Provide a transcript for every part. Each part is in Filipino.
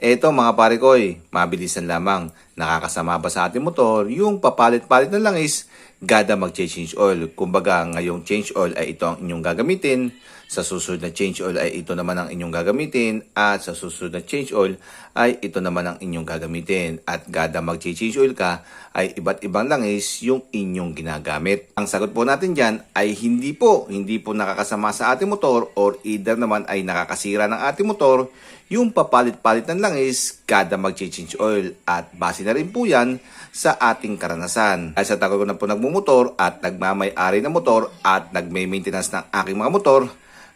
Eto mga pare ko, eh, mabilisan lamang. Nakakasama ba sa ating motor yung papalit-palit na langis, gada mag-change oil. Kumbaga ngayong change oil ay ito ang inyong gagamitin, sa susunod na change oil ay ito naman ang inyong gagamitin, at sa susunod na change oil ay ito naman ang inyong gagamitin. At gada mag-change oil ka, ay iba't ibang langis yung inyong ginagamit. Ang sagot po natin dyan ay hindi po, hindi po nakakasama sa ating motor or either naman ay nakakasira ng ating motor yung papalit-palit ng langis kada mag-change oil at base na rin po yan sa ating karanasan. Dahil sa tagal ko na po nagmumotor at nagmamay-ari ng motor at nagme-maintenance ng aking mga motor,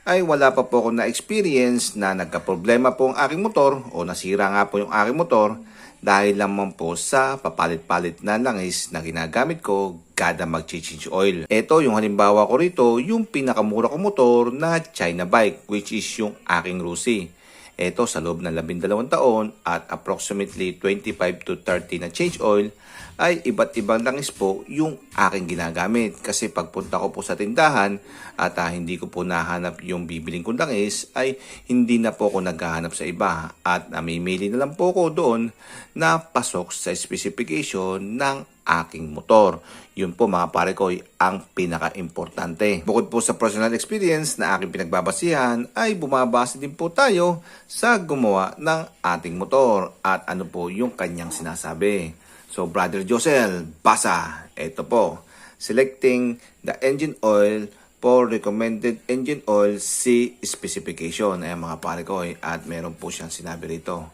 ay wala pa po akong na-experience na nagka-problema po ang aking motor o nasira nga po yung aking motor dahil lamang po sa papalit-palit na langis na ginagamit ko kada mag-change oil. Ito yung halimbawa ko rito, yung pinakamura kong motor na China bike which is yung aking Rusi. Ito sa loob ng 12 taon at approximately 25 to 30 na change oil ay iba't ibang langis po yung aking ginagamit. Kasi pagpunta ko po sa tindahan at ah, hindi ko po nahanap yung bibiling kong langis ay hindi na po ako naghahanap sa iba at namimili na lang po ko doon na pasok sa specification ng aking motor. Yun po mga pare ko ang pinaka-importante. Bukod po sa personal experience na aking pinagbabasihan ay bumabase din po tayo sa gumawa ng ating motor at ano po yung kanyang sinasabi. So Brother Josel, basa. Ito po. Selecting the engine oil for recommended engine oil C specification. Ayan mga pare ko. At meron po siyang sinabi rito.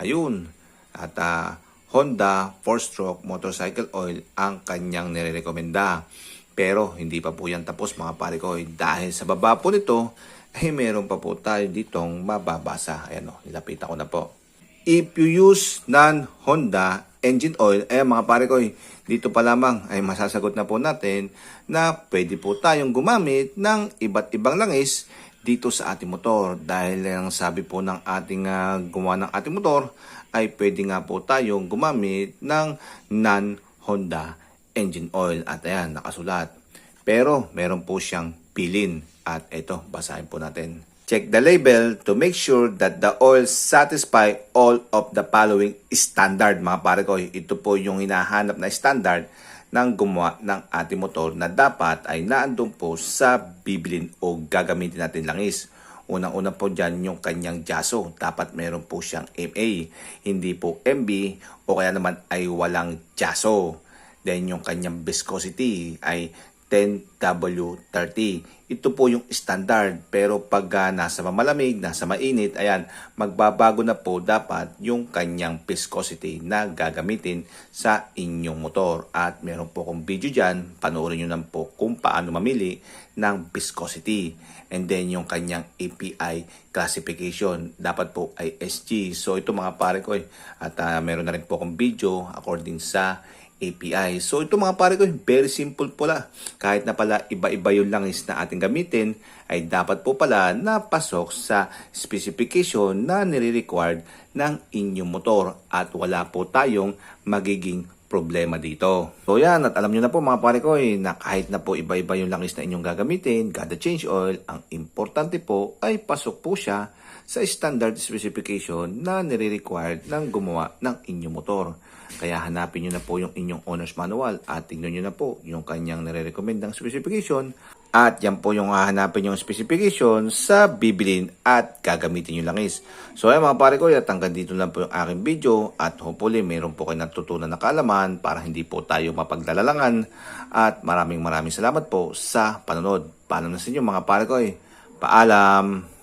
Ayun. At ah, Honda 4-stroke motorcycle oil ang kanyang nirekomenda. Pero hindi pa po yan tapos mga pare ko eh. Dahil sa baba po nito ay meron pa po tayo ditong mababasa. Ayan o, nilapitan ko na po. If you use non-Honda engine oil, eh mga pare ko, eh, dito pa lamang ay masasagot na po natin na pwede po tayong gumamit ng iba't ibang langis dito sa ating motor. Dahil ang sabi po ng ating ah, gumawa ng ating motor ay pwede nga po tayong gumamit ng non-Honda engine oil. At ayan, nakasulat. Pero meron po siyang pilin. At ito, basahin po natin. Check the label to make sure that the oil satisfy all of the following standard. Mga pare ko, ito po yung hinahanap na standard ng gumawa ng ating motor na dapat ay naandun po sa bibilin o gagamitin natin langis. Unang-una po dyan yung kanyang jaso. Dapat meron po siyang MA. Hindi po MB o kaya naman ay walang jaso. Then yung kanyang viscosity ay 10W30. Ito po yung standard pero pag ah, nasa mamalamig, nasa mainit, ayan, magbabago na po dapat yung kanyang viscosity na gagamitin sa inyong motor. At meron po akong video dyan, panoorin nyo lang po kung paano mamili ng viscosity. And then yung kanyang API classification, dapat po ay SG. So ito mga pare ko eh. At ah, meron na rin po akong video according sa API. So ito mga pare ko, very simple pala. Kahit na pala iba-iba yung langis na ating gamitin, ay dapat po pala napasok sa specification na nire-required ng inyong motor at wala po tayong magiging problema dito. So yan, at alam nyo na po mga pare ko eh, na kahit na po iba-iba yung langis na inyong gagamitin, kada change oil, ang importante po ay pasok po siya sa standard specification na nire-required ng gumawa ng inyong motor. Kaya hanapin nyo na po yung inyong owner's manual at tingnan nyo na po yung kanyang nire-recommend ng specification at yan po yung hahanapin yung specification sa bibilin at gagamitin yung langis. So ay mga pare ko, at hanggang dito lang po yung aking video at hopefully mayroon po kayo natutunan na kaalaman para hindi po tayo mapagdalalangan at maraming maraming salamat po sa panonood. Paalam na sa inyo mga pare ko eh. Paalam!